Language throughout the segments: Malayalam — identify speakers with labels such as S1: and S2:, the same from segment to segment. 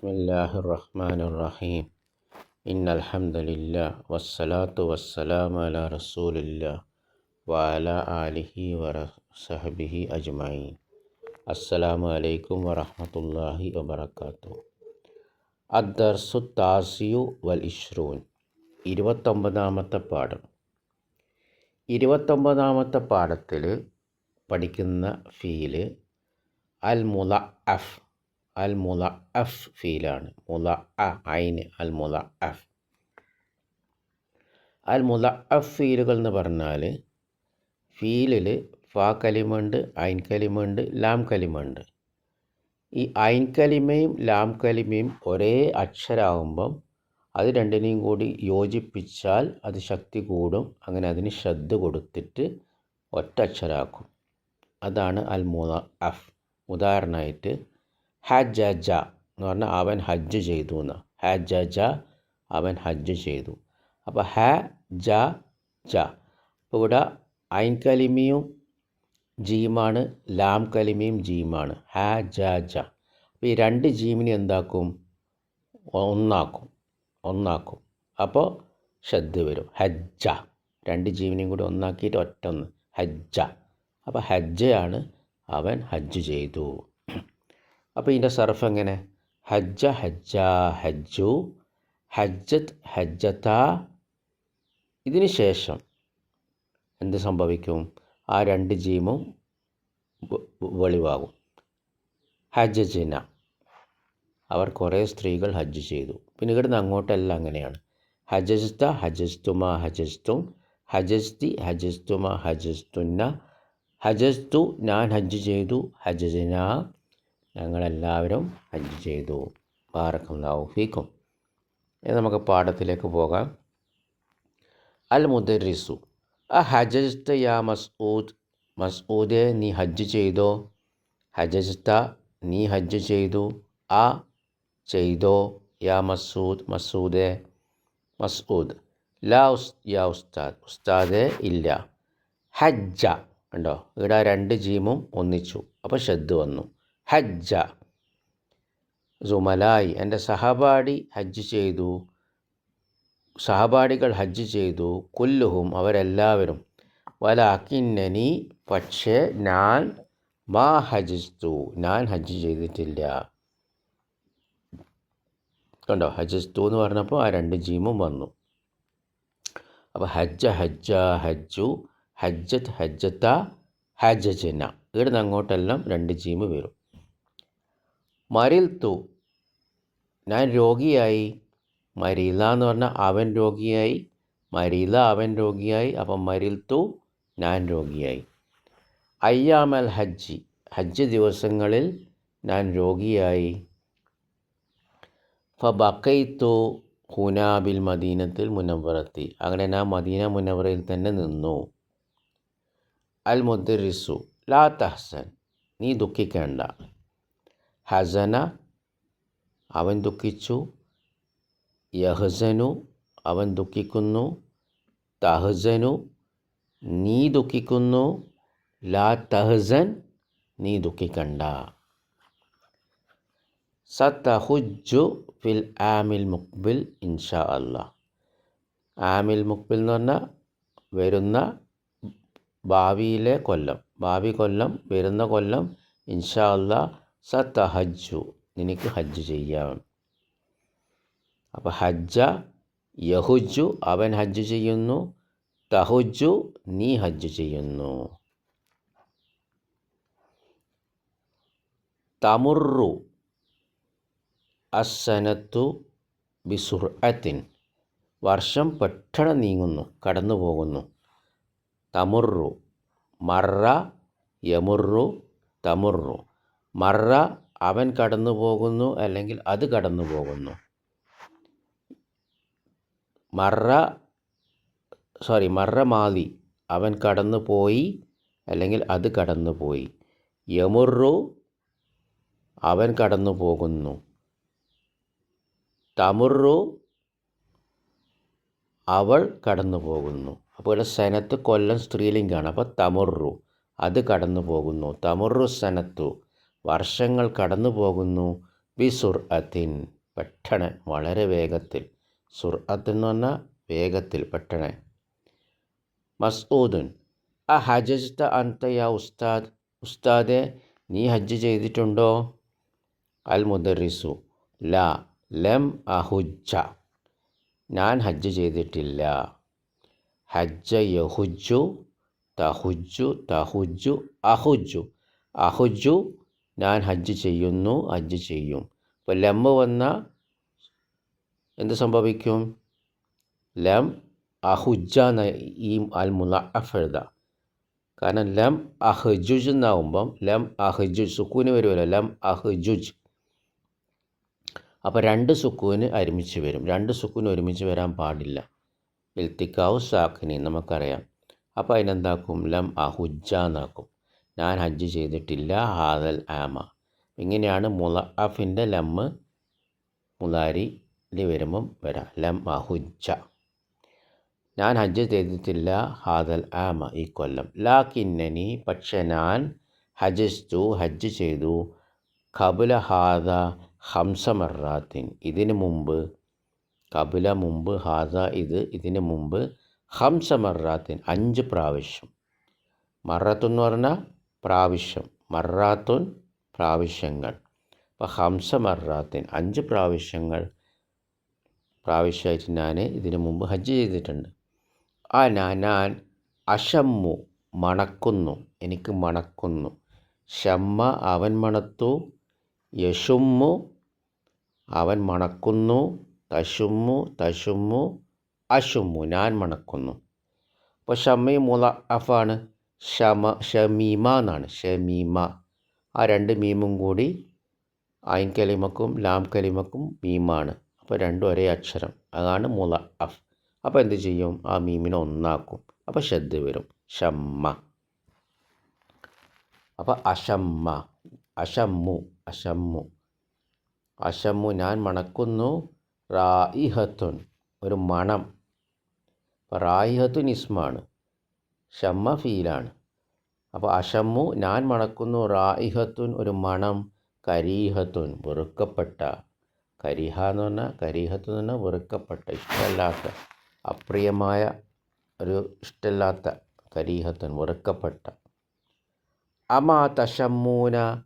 S1: بسم الله الرحمن الرحيم إن الحمد لله والصلاة والسلام على رسول الله وعلى آله وصحبه أجمعين السلام عليكم ورحمة الله وبركاته الدرس التاسع والعشرون ഇരുപത്തൊമ്പതാമത്തെ പാഠം ഇരുപത്തൊമ്പതാമത്തെ പാഠത്തിൽ പഠിക്കുന്ന ഫീല് അൽ മുല അഫ് അൽ മുല അഫ് ഫീലാണ്. മുല അ ഐന് അൽ മുല അഫ് അൽ മുല അഫ് ഫീലുകൾ എന്ന് പറഞ്ഞാൽ ഫീലിൽ ഫാ കലിമുണ്ട് ഐൻ കലിമുണ്ട് ലാം കലിമുണ്ട് ഈ ഐൻ കലിമയും ലാം കലിമയും ഒരേ അക്ഷരാകുമ്പം അത് രണ്ടിനെയും കൂടി യോജിപ്പിച്ചാൽ അത് ശക്തി കൂടും. അങ്ങനെ അതിന് ശ്രദ്ധ കൊടുത്തിട്ട് ഒറ്റ അക്ഷരാക്കും. അതാണ് അൽ മുല അഫ് ഉദാഹരണമായിട്ട് ഹജ്ജ എന്ന് പറഞ്ഞാൽ അവൻ ഹജ്ജ് ചെയ്തു എന്ന്. ഹജ്ജ അവൻ ഹജ്ജ് ചെയ്തു. അപ്പോൾ ഹ ജ ജ. അപ്പോൾ ഇവിടെ ഐൻ കലിമിയും ജീമാണ് ലാം കലിമിയും ജീമാണ്. ഹ ജ ജ. അപ്പോൾ ഈ രണ്ട് ജീമിനെ എന്താക്കും? ഒന്നാക്കും. ഒന്നാക്കും. അപ്പോൾ ശ്രദ്ധ വരും. ഹജ്ജ. രണ്ട് ജീവനെയും കൂടി ഒന്നാക്കിയിട്ട് ഒറ്റ ഒന്ന്. ഹജ്ജ. അപ്പോൾ ഹജ്ജയാണ് അവൻ ഹജ്ജ് ചെയ്തു. അപ്പോൾ ഇതിന്റെ സർഫ് എങ്ങനെ? ഹജ്ജ ഹജ്ജ ഹജ്ജു ഹജ്ജത് ഹജ്ജത്ത ഇതിന് ശേഷം എന്ത് സംഭവിക്കും? ആ രണ്ട് ജീമും വെളിവാകും. ഹജ്ജജിന അവർ കുറേ സ്ത്രീകൾ ഹജ്ജ് ചെയ്തു. പിന്നെ ഇവിടുന്ന് അങ്ങോട്ടെല്ലാം അങ്ങനെയാണ്. ഹജസ്ത ഹജസ്തുമ ഹജസ്തും ഹജസ്തി ഹജസ്തുമ ഹജസ്തുന്ന ഹജസ്തു ഞാൻ ഹജ്ജ് ചെയ്തു. ഹജജിന ഞങ്ങളെല്ലാവരും ഹജ്ജ് ചെയ്തു. ബാറക്കല്ലാഹു ഫീക്കും. ഇനി നമുക്ക് പാഠത്തിലേക്ക് പോകാം. അൽ മുദരിസു ആ ഹജസ്ത യാ മസ്ഊദ്. മസ്ഊദെ നീ ഹജ്ജ് ചെയ്തോ? ഹജസ്ത നീ ഹജ്ജ് ചെയ്തു? ആ ചെയ്തോ? യാ മസൂദ് മസൂദെ മസൂദ് ലാ ഉസ് യാ ഉസ്താദ്. ഉസ്താദെ ഇല്ല. ഹജ്ജ. ഉണ്ടോ ഇവിടെ രണ്ട് ജീമും ഒന്നിച്ചു. അപ്പോൾ ഷെദ് വന്നു. ഹജ്ജ. സുമലായി എന്റെ സഹപാഠി ഹജ്ജ് ചെയ്തു. സഹപാഠികൾ ഹജ്ജ് ചെയ്തു. കുല്ലുഹും അവരെല്ലാവരും. വലാക്കിന്നനി പക്ഷേ ഞാൻ മാ ഹജിസ്തു ഞാൻ ഹജ്ജ് ചെയ്തിട്ടില്ല. കണ്ടോ? ഹജ്ജസ്തു എന്ന് പറഞ്ഞപ്പോൾ ആ രണ്ട് ജീമും വന്നു. അപ്പോൾ ഹജ്ജ ഹജ്ജ ഹജ്ജു ഹജ്ജത്ത് ഹജ്ജത്ത ഹജ്ജന ഇവിടുന്ന് അങ്ങോട്ടെല്ലാം രണ്ട് ജീമ് വരും. മരിൽ തു ഞാൻ രോഗിയായി. മരീല എന്ന് പറഞ്ഞാൽ അവൻ രോഗിയായി. മരീല അവൻ രോഗിയായി. അപ്പം മരിൽത്തു ഞാൻ രോഗിയായി. അയ്യാമൽ ഹജ്ജി. ഹജ്ജ് ദിവസങ്ങളിൽ ഞാൻ രോഗിയായി. ഫബക്കൈത്തു ഹുനാബിൽ മദീനത്തിൽ മുനവറത്തി അങ്ങനെ ഞാൻ മദീന മുനവറയിൽ തന്നെ നിന്നു. അൽ മുദ്രിസു ലാ തഹ്സൻ. നീ ദുഃഖിക്കേണ്ട. ഹസന അവൻ ദുഃഖിച്ചു. യഹസനു അവൻ ദുഃഖിക്കുന്നു. തഹസനു നീ ദുഃഖിക്കുന്നു. ലാ തഹസൻ നീ ദുഃഖിക്കണ്ട. സത്തഹുജു ഫിൽ ആമിൽ മുക്ബിൽ ഇൻഷാ അല്ലാ ആമിൽ മുക്ബിൽ എന്ന് പറഞ്ഞാൽ വരുന്ന ഭാവിയിലെ കൊല്ലം. ഭാവി കൊല്ലം വരുന്ന കൊല്ലം ഇൻഷാ അല്ലാ സത്തഹജ്ജു നിനക്ക് ഹജ്ജ് ചെയ്യാം. അപ്പോൾ ഹജ്ജ യഹുജു അവൻ ഹജ്ജ് ചെയ്യുന്നു. തഹുജു നീ ഹജ്ജ് ചെയ്യുന്നു. തമുറു അസനത്തു ബിസുർഅത്തിൻ വർഷം പെട്ടെന്ന് നീങ്ങുന്നു കടന്നു പോകുന്നു. തമുറു മറ യമുറു തമുറു. മറ അവൻ കടന്നു പോകുന്നു അല്ലെങ്കിൽ അത് കടന്നു പോകുന്നു. മറ സോറി മറ മാതി. അവൻ കടന്നു പോയി അല്ലെങ്കിൽ അത് കടന്നു പോയി. യമുറു അവൻ കടന്നു പോകുന്നു. തമുറു അവൾ കടന്നു പോകുന്നു. അപ്പോൾ ഇവിടെ സനത്ത് കൊല്ലം സ്ത്രീലിംഗമാണ് അപ്പോൾ തമുറു അത് കടന്നു പോകുന്നു. തമുറു സനത്തു. വർഷങ്ങൾ കടന്നു പോകുന്നു ബി സുർഅത്തിൻ പെട്ടെന്ന് വളരെ വേഗത്തിൽ. സുർഅത്ത് എന്ന് പറഞ്ഞാൽ വേഗത്തിൽ പെട്ടെന്ന് മസ്ഊദുൻ അ ഹജജ്ത അന്ത യാ ഉസ്താദ് ഉസ്താദെ നീ ഹജ്ജ് ചെയ്തിട്ടുണ്ടോ? അൽ മുദറിസു ല ലം അഹുജ്ജ ഞാൻ ഹജ്ജ് ചെയ്തിട്ടില്ല. ഹജ്ജ യഹുജു തഹുജു തഹുജു അഹുജു അഹുജു ഞാൻ ഹജ്ജ് ചെയ്യുന്നു ഹജ്ജ് ചെയ്യും. അപ്പോൾ ലം വന്ന എന്ത് സംഭവിക്കും? ലം അഹുജ എന്ന ഈ അൽ മുലഅഫ് എഴുതാം. കാരണം ലം അഹ്ജുജ് എന്നാവുമ്പം ലം അഹ്ജുജ് സുക്കൂന് വരുമല്ലോ ലം അഹ്ജുജ്. അപ്പോൾ രണ്ട് സുക്കൂന് ഒരുമിച്ച് വരും. രണ്ട് സുക്കൂന് ഒരുമിച്ച് വരാൻ പാടില്ല. ഇൽത്തിക്കാവ് സാഖിനി നമുക്കറിയാം. അപ്പോൾ അതിനെന്താക്കും? ലം അഹുജ എന്നാക്കും. ഞാൻ ഹജ്ജ് ചെയ്തിട്ടില്ല ഹാദൽ ആമ. ഇങ്ങനെയാണ് മുലഅഫിന്റെ ലമ്മ് മുലാരിയിൽ വരുമ്പം വരാം. ലം അഹുജ ഞാൻ ഹജ്ജ് ചെയ്തിട്ടില്ല ഹാദൽ ആമ ഈ കൊല്ലം. ലാക്കിന്നനി പക്ഷെ ഞാൻ ഹജ്ജു ഹജ്ജ് ചെയ്തു. കബുല ഹാദ ഹംസമറാത്തിൻ ഇതിന് മുമ്പ് കബുല മുമ്പ് ഹാദ ഇത് ഇതിന് മുമ്പ് ഹംസമറാത്തിൻ അഞ്ച് പ്രാവശ്യം. മറത്തുൻ എന്ന് പറഞ്ഞാൽ പ്രാവശ്യം മറാത്തുൻ പ്രാവശ്യങ്ങൾ. അപ്പോൾ ഹംസമറാത്തിൻ അഞ്ച് പ്രാവശ്യങ്ങൾ പ്രാവശ്യമായിട്ട് ഞാൻ ഇതിനു മുമ്പ് ഹജ്ജ് ചെയ്തിട്ടുണ്ട്. ആ ഞാൻ അഷമ്മു മണക്കുന്നു എനിക്ക് മണക്കുന്നു. ഷമ്മ അവൻ മണത്തു യഷുമ്മു അവൻ മണക്കുന്നു തഷുമ്മു തഷുമ്മു അഷുമ്മു ഞാൻ മണക്കുന്നു. അപ്പോൾ ഷമ്മയും മുല അഫാണ്. ഷമ ഷമീമ എന്നാണ്. ഷമീമ ആ രണ്ട് മീമും കൂടി ഐൻ കലിമക്കും ലാം കലിമക്കും മീമാണ്. അപ്പോൾ രണ്ടും ഒരേ അക്ഷരം. അതാണ് മുല അഫ് അപ്പോൾ എന്ത് ചെയ്യും? ആ മീമിനെ ഒന്നാക്കും. അപ്പോൾ ശ്രദ്ധ വരും. ഷമ്മ അപ്പോൾ അഷമ്മ അഷമ്മു അഷമ്മു അഷമ്മു ഞാൻ മണക്കുന്നു. റായിഹത്തുൻ ഒരു മണം. റായിഹത്തുൻ ഇസ്മാണ്. ഷമ്മ ഫീലാണ്. അപ്പോൾ അഷമ്മു ഞാൻ മണക്കുന്നു റായിഹത്തുൻ ഒരു മണം കരീഹത്തുൻ വെറുക്കപ്പെട്ട. കരിഹ എന്ന് പറഞ്ഞാൽ കരീഹത്ത് എന്ന് പറഞ്ഞാൽ വെറുക്കപ്പെട്ട ഇഷ്ടമല്ലാത്ത അപ്രിയമായ ഒരു ഇഷ്ടമില്ലാത്ത കരീഹത്തുൻ വെറുക്കപ്പെട്ട. അമാ തഷമ്മൂന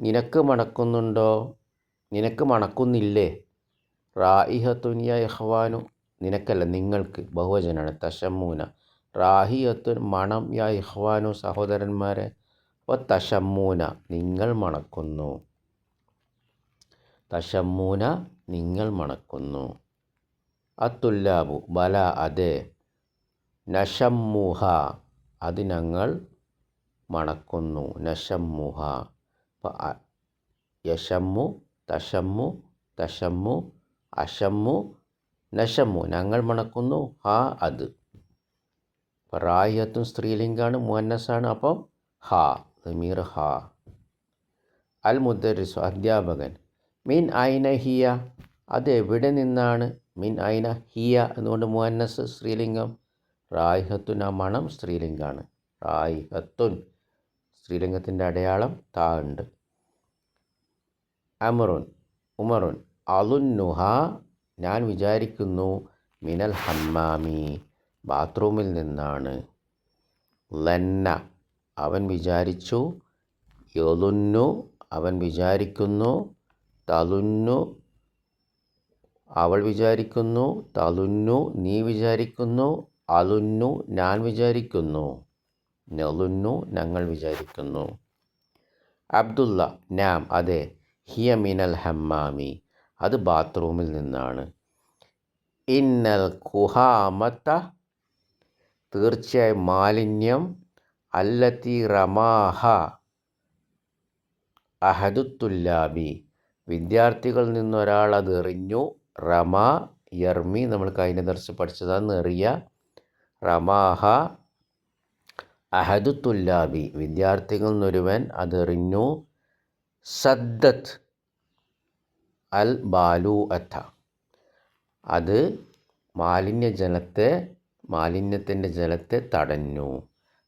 S1: നിനക്ക് മണക്കുന്നുണ്ടോ? നിനക്ക് മണക്കുന്നില്ലേ? റായിഹത്തുനിയ ഇഹ്വാനു നിനക്കല്ല നിങ്ങൾക്ക് ബഹുവചനാണ് തഷമ്മൂന. റാഹിയത്തുൻ മണം യാ ഇഹ്വാനു സഹോദരന്മാരെ അപ്പോൾ തശമ്മൂന നിങ്ങൾ മണക്കുന്നു. തശമ്മൂന നിങ്ങൾ മണക്കുന്നു. അത്തുല്ലാബു ബല അതെ. നഷമ്മുഹ അത് ഞങ്ങൾ മണക്കുന്നു. നഷമ്മുഹ യശമ്മു തശമ്മു തശമ്മു അശമ്മു നഷമ്മു ഞങ്ങൾ മണക്കുന്നു. ഹാ അത്. അപ്പം റാഹിയത്തും സ്ത്രീലിംഗാണ് മുന്നസാണ് അപ്പം ഹ സമീർ ഹ. അൽ മുദ്ദരിസു അധ്യാപകൻ. മിൻ ഐന ഹിയ അത് എവിടെ നിന്നാണ്? മിൻ ഐന ഹിയ എന്നുകൊണ്ട് മുഹന്നസ് സ്ത്രീലിംഗം. റായിഹത്തുൻ ആ മണം സ്ത്രീലിംഗാണ്. റായിഹത്തുൻ സ്ത്രീലിംഗത്തിന്റെ അടയാളം താ ഉണ്ട്. അമറുൻ ഉമറുൻ അലുന്നുഹ ഞാൻ വിചാരിക്കുന്നു മിനൽ ഹമ്മാമി. ബാത്റൂമിൽ നിന്നാണ് ലന്ന. അവൻ വിചാരിച്ചു യൊലുന്നു. അവൻ വിചാരിക്കുന്നു തലുന്നു. അവൾ വിചാരിക്കുന്നു തലുന്നു. നീ വിചാരിക്കുന്നു അലുന്നു. ഞാൻ വിചാരിക്കുന്നു നെലുന്നു. ഞങ്ങൾ വിചാരിക്കുന്നു. അബ്ദുള്ള നാം അതെ. ഹിയ മിനൽ ഹമ്മാമി. അത് ബാത്റൂമിൽ നിന്നാണ്. ഇന്നൽ കുഹാമത്ത തീർച്ചയായും മാലിന്യം അല്ലത്തി റമാഹ അഹദുത്തുല്ലാബി വിദ്യാർത്ഥികളിൽ നിന്നൊരാൾ അത് എറിഞ്ഞു. റമ യർമി നമ്മൾ കഴിഞ്ഞ ദർശനം പഠിച്ചതാണ് എറിയ. റമാഹ അഹദുത്തുല്ലാബി വിദ്യാർത്ഥികളിൽ നിന്നൊരുവൻ അതെറിഞ്ഞു സദ്ദത്ത് അൽ ബാലു അത്ത അത് മാലിന്യ ജലത്തെ മാലിന്യത്തിന്റെ ജലത്തെ തടഞ്ഞു.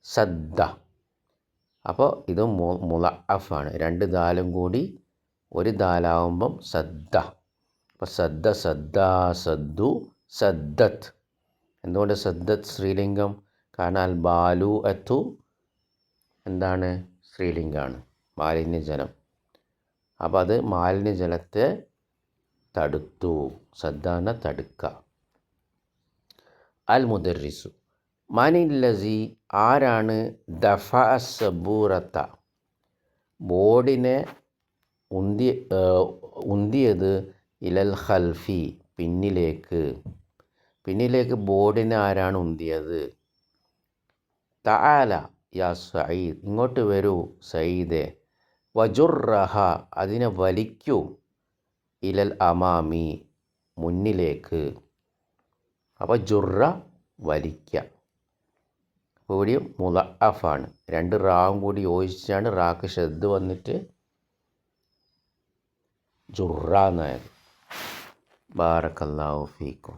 S1: സദ്ദ. അപ്പോൾ ഇത് മുല അഫാണ് രണ്ട് ദാലും കൂടി ഒരു ദാലാവുമ്പം സദ്ദ. അപ്പോൾ സദ്ദ സദ്ദ സദ്ദു സദ്ദത്ത് എന്തുകൊണ്ട് സദ്ദത്ത് സ്ത്രീലിംഗം? കാരണം അൽ ബാലു അത്തു എന്താണ്? സ്ത്രീലിംഗമാണ് മാലിന്യജലം. അപ്പോൾ അത് മാലിന്യജലത്തെ തടുത്തു. സദ്ദാന തടുക്കുക അൽ മുദറിസു മനില്ലസി ആരാണ് ദഫ ബോർഡിനെ ഉന്തി ഉന്തിയത് ഇലൽ ഖൽഫി പിന്നിലേക്ക്. പിന്നിലേക്ക് ബോർഡിനെ ആരാണ് ഉന്തിയത്? തആല യാ സയ്യിദ് ഇങ്ങോട്ട് വരൂ സയ്യിദെ വജുറഹ അതിനെ വലിക്കൂ. ഇലൽ അമാമി മുന്നിലേക്ക്. അപ്പോൾ ജുറ വലിക്കുക കൂടി മുലഅഫാണ് രണ്ട് റാവും കൂടി യോജിച്ചാണ് റാക്ക് ഷെദ് വന്നിട്ട് ജുറ എന്നായത് ബാറക്കല്ലാഹു ഫീക്കും.